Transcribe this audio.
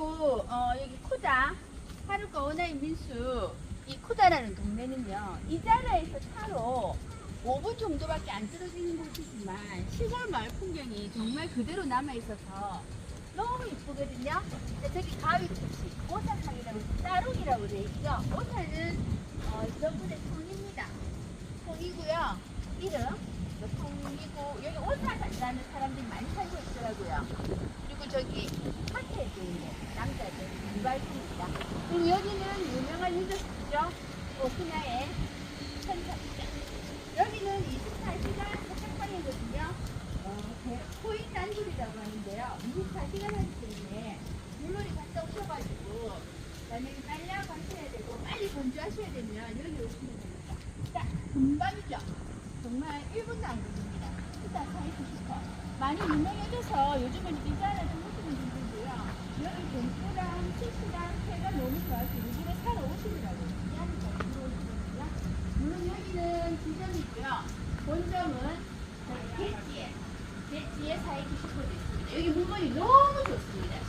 그리고 어, 여기 코다 하루가 원하이 민수 이 코다라는 동네는요 이자라에서 차로 5분 정도밖에 안 떨어지는 곳이지만 시골 마을 풍경이 정말 그대로 남아 있어서 너무 이쁘거든요. 저기 가위 출시 오사탕이라고 따릉이라고 돼 있죠. 오사는 어, 전분의 통입니다. 통이고요. 이름 뭐 통이고 여기 간다는 사람들이 많이 살고 있더라고요. 그리고 저기 남자들 이발소입니다. 그리고 여기는 유명한 유적지죠. 오키나의 천사입니다. 여기는 24시간 세탁방이거든요. 어, 대- 코인 단골이라고 하는데요. 24시간 하기 때문에 물놀이 갔다 오셔가지고 만약에 빨래하고 하셔야 되고 빨리 건조하셔야 되면 여기 오시면 됩니다. 자, 금방이죠. 정말 1분도 안 걸립니다. 많이 유명해져서 요즘은 이자를 좀 하시는 분들도요. 여기 회가 너무 좋아서 요즘에 사러 오시더라고요. 이 안에까지 들어오시거든요. 물론 여기는 지점이고요. 본점은 저희 대지에, 대지에 사이트 슈퍼도 있습니다. 여기 물건이 너무 좋습니다.